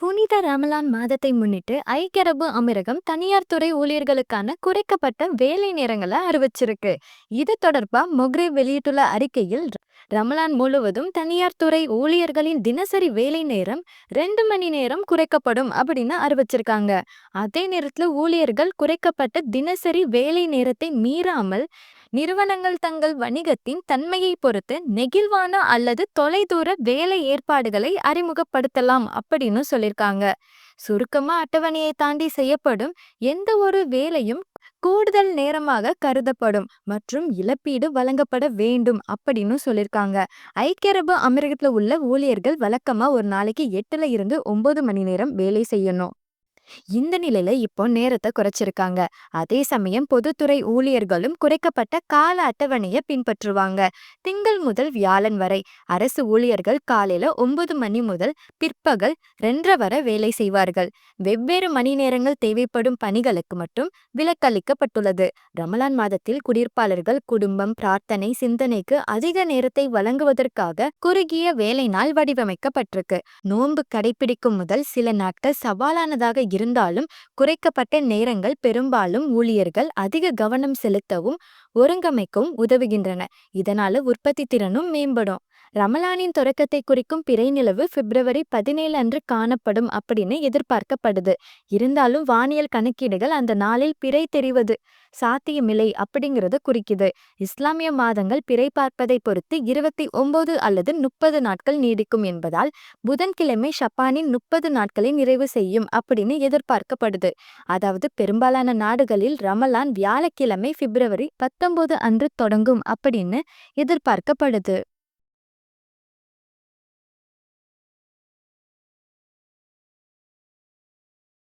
புனித ரமலான் மாதத்தை முன்னிட்டு ஐக்கிய அரபு அமீரகம் தனியார் துறை ஊழியர்களுக்கான குறைக்கப்பட்ட வேலை நேரங்களை அறிவிச்சிருக்கு. இது தொடர்பா மொக்ரே வெளியிட்டுள்ள அறிக்கையில் ரமலான் முழுவதும் தனியார் துறை ஊழியர்களின் தினசரி வேலை நேரம் ரெண்டு மணி நேரம் குறைக்கப்படும் அப்படின்னு அறிவிச்சிருக்காங்க. அதே நேரத்துல ஊழியர்கள் குறைக்கப்பட்ட தினசரி வேலை நேரத்தை மீறாமல் நிறுவனங்கள் தங்கள் வணிகத்தின் தன்மையை பொறுத்து நெகிழ்வான அல்லது தொலைதூர வேலை ஏற்பாடுகளை அறிமுகப்படுத்தலாம் அப்படின்னு சொல்லியிருக்காங்க சுருக்கமா அட்டவணையை தாண்டி செய்யப்படும் எந்த ஒரு வேலையும் கூடுதல் நேரமாக கருதப்படும் மற்றும் இழப்பீடு வழங்கப்பட வேண்டும் அப்படின்னு சொல்லியிருக்காங்க ஐக்கிய அரபு அமீரகத்தில் உள்ள ஊழியர்கள் வழக்கமாக ஒரு நாளைக்கு எட்டுல இருந்து ஒன்பது மணி நேரம் வேலை செய்யணும். இந்த நிலையில இப்போ நேரத்தை குறைச்சிருக்காங்க. அதே சமயம் பொதுத்துறை ஊழியர்களும் குறைக்கப்பட்ட கால அட்டவணையை பின்பற்றுவாங்க. திங்கள் முதல் வியாழன் வரை அரசு ஊழியர்கள் காலையில ஒன்பது மணி முதல் பிற்பகல் ரெண்டரை வரை வேலை செய்வார்கள். வெவ்வேறு மணி நேரங்கள் தேவைப்படும் பணிகளுக்கு மட்டும் விலக்களிக்கப்பட்டுள்ளது. ரமலான் மாதத்தில் குடியிருப்பாளர்கள் குடும்பம் பிரார்த்தனை சிந்தனைக்கு அதிக நேரத்தை வழங்குவதற்காக குறுகிய வேலை நாள் வடிவமைக்கப்பட்டிருக்கு. நோன்பு கடைபிடிக்கும் முதல் சில நாட்கள் சவாலானதாக இருந்தாலும் குறைக்கப்பட்ட நேரங்கள் பெரும்பாலும் ஊழியர்கள் அதிக கவனம் செலுத்தவும் ஒருங்கமைக்கவும் உதவுகின்றன. இதனால உற்பத்தி திறனும் மேம்படும். ரமலானின் தொடக்கத்தை குறிக்கும் பிறை நிலவு பிப்ரவரி பதினேழு அன்று காணப்படும் அப்படின்னு எதிர்பார்க்கப்படுது. இருந்தாலும் வானியல் கணக்கீடுகள் அந்த நாளில் பிறை தெரிவது சாத்தியமில்லை அப்படிங்கிறது குறிக்குது. இஸ்லாமிய மாதங்கள் பிறை பார்ப்பதை பொறுத்து இருபத்தி ஒன்பது அல்லது முப்பது நாட்கள் நீடிக்கும் என்பதால் புதன்கிழமை ஷப்பானின் முப்பது நாட்களை நிறைவு செய்யும் அப்படின்னு எதிர்பார்க்கப்படுது. அதாவது பெரும்பாலான நாடுகளில் ரமலான் வியாழக்கிழமை பிப்ரவரி பத்தொன்பது அன்று தொடங்கும் அப்படின்னு எதிர்பார்க்கப்படுது.